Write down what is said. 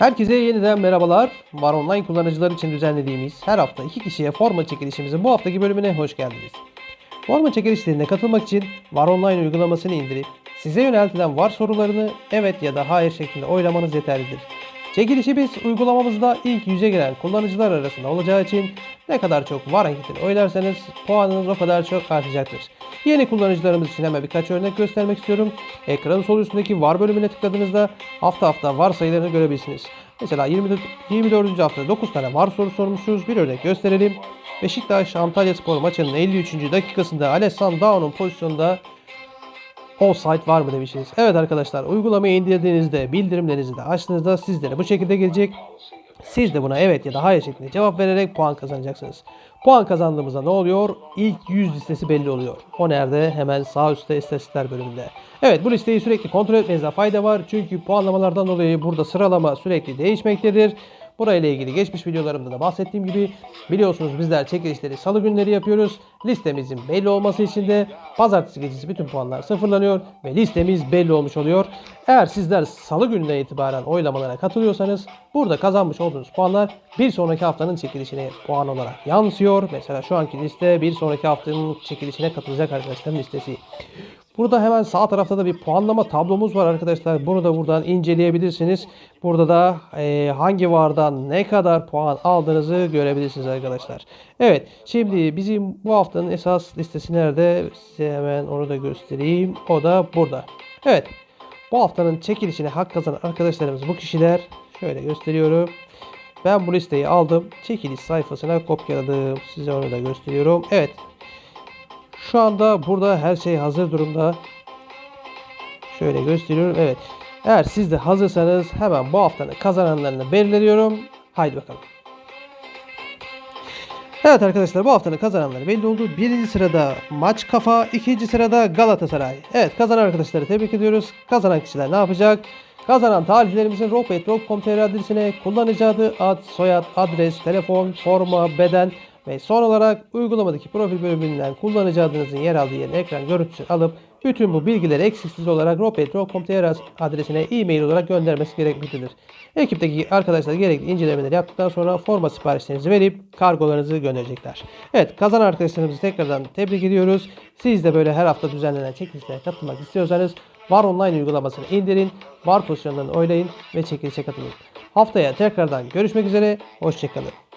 Herkese yeniden merhabalar. Var Online kullanıcılar için düzenlediğimiz her hafta iki kişiye forma çekilişimizin bu haftaki bölümüne hoş geldiniz. Forma çekilişlerine katılmak için Var Online uygulamasını indirip size yöneltilen var sorularını evet ya da hayır şeklinde oylamanız yeterlidir. Çekilişi biz uygulamamızda ilk yüze giren kullanıcılar arasında olacağı için ne kadar çok var anketini oylarsanız puanınız o kadar çok artacaktır. Yeni kullanıcılarımız için hemen birkaç örnek göstermek istiyorum. Ekranın sol üstündeki var bölümüne tıkladığınızda hafta hafta var sayılarını görebilirsiniz. Mesela 24. 24. hafta 9 tane var soru sormuşuz. Bir örnek gösterelim. Beşiktaş Antalya Spor maçının 53. dakikasında Alessandro Dao'nun offside var mı demişsiniz. Evet arkadaşlar uygulamayı indirdiğinizde bildirimlerinizi de açtığınızda sizlere bu şekilde gelecek. Siz de buna evet ya da hayır şeklinde cevap vererek puan kazanacaksınız. Puan kazandığımızda ne oluyor? İlk 100 listesi belli oluyor. O nerede? Hemen sağ üstte istatistikler bölümünde. Evet bu listeyi sürekli kontrol etmenizde fayda var. Çünkü puanlamalardan dolayı burada sıralama sürekli değişmektedir. Burayla ilgili geçmiş videolarımda da bahsettiğim gibi biliyorsunuz bizler çekilişleri salı günleri yapıyoruz. Listemizin belli olması için de pazartesi gecesi bütün puanlar sıfırlanıyor ve listemiz belli olmuş oluyor. Eğer sizler salı gününe itibaren oylamalara katılıyorsanız burada kazanmış olduğunuz puanlar bir sonraki haftanın çekilişine puan olarak yansıyor. Mesela şu anki liste bir sonraki haftanın çekilişine katılacak arkadaşların listesi. Burada hemen sağ tarafta da bir puanlama tablomuz var arkadaşlar. Bunu da buradan inceleyebilirsiniz. Burada da e, hangi vardan ne kadar puan aldığınızı görebilirsiniz arkadaşlar. Evet şimdi bizim bu haftanın esas listesi nerede? Size hemen onu da göstereyim. O da burada. Evet bu haftanın çekilişine hak kazanan arkadaşlarımız bu kişiler. Şöyle gösteriyorum. Ben bu listeyi aldım. Çekiliş sayfasına kopyaladım. Size onu da gösteriyorum. Evet şu anda burada her şey hazır durumda. Şöyle gösteriyorum. Evet. Eğer siz de hazırsanız hemen bu haftanın kazananlarını belirliyorum. Haydi bakalım. Evet arkadaşlar bu haftanın kazananları belli oldu. Birinci sırada Maç Kafa, ikinci sırada Galatasaray. Evet kazanan arkadaşları tebrik ediyoruz. Kazanan kişiler ne yapacak? Kazanan tarihlerimizin rockbet.com.tr adresine kullanıcı adı, ad, soyad, adres, telefon, forma, beden ve son olarak uygulamadaki profil bölümünden kullanıcı adınızın yer aldığı yerin ekran görüntüsünü alıp bütün bu bilgileri eksiksiz olarak rockbet.com.tr adresine e-mail olarak göndermesi gerekmektedir. Ekipteki arkadaşlar gerekli incelemeleri yaptıktan sonra forma siparişlerinizi verip kargolarınızı gönderecekler. Evet kazanan arkadaşlarımızı tekrardan tebrik ediyoruz. Siz de böyle her hafta düzenlenen çekilişlere katılmak istiyorsanız Var Online uygulamasını indirin, var pozisyonlarını oylayın ve çekilişe katılın. Haftaya tekrardan görüşmek üzere, hoşçakalın.